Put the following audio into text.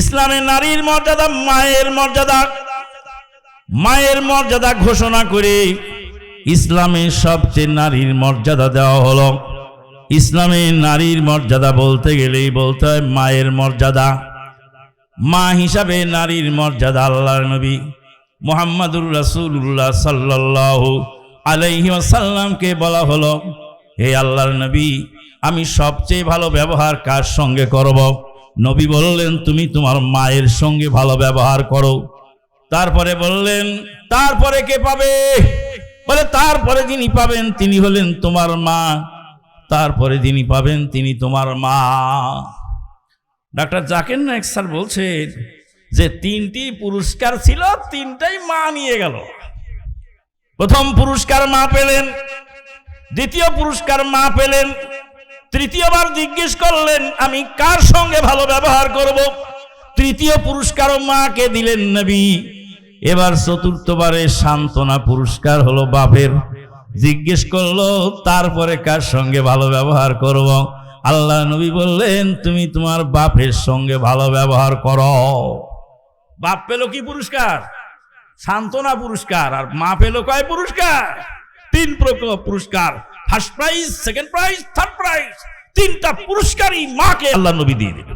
ইসলামে নারীর মর্যাদা, মায়ের মর্যাদা। মায়ের মর্যাদা ঘোষণা করে ইসলামে সবচেয়ে নারীর মর্যাদা দেওয়া হলো। ইসলামে নারীর মর্যাদা বলতে গেলেই বলতে হয় মায়ের মর্যাদা। মা হিসাবে নারীর মর্যাদা আল্লাহর নবী মোহাম্মদুর রাসূলুল্লাহ সাল্লাল্লাহু আলাইহি ওয়াসাল্লামকে বলা হলো, হে আল্লাহর নবী, আমি সবচেয়ে ভালো ব্যবহার কার সঙ্গে করব? নবী বললেন, তুমি তোমার মায়ের সঙ্গে ভালো ব্যবহার করো। তারপরে বললেন, তারপরে কে পাবে? বলে, তারপরে যিনি পাবেন তিনি হলেন তোমার মা। তারপরে যিনি পাবেন তিনি তোমার মা। ডাক্তার জাকির নায়ক স্যার বলছেন যে, তিনটি পুরস্কার ছিল, তিনটাই মা নিয়ে গেল। প্রথম পুরস্কার মা পেলেন, দ্বিতীয় পুরস্কার মা পেলেন তৃতীয়বার জিজ্ঞেস করলেন, আমি কার সঙ্গে ভালো ব্যবহার করব? তৃতীয় পুরস্কারও মাকে দিলেন নবী। এবার চতুর্থবারে সান্ত্বনা পুরস্কার হলো বাপের। জিজ্ঞেস করল, তারপরে কার সঙ্গে ভালো ব্যবহার করব? আল্লাহ নবী বললেন, তুমি তোমার বাপের সঙ্গে ভালো ব্যবহার করো। বাপ পেল কি পুরস্কার? সান্ত্বনা পুরস্কার। আর মা পেল কয় পুরস্কার? তিন প্রকার পুরস্কার। First prize second prize third prize তিনটা পুরস্কারই মাকে আল্লাহ নবী দিয়ে দেবেন।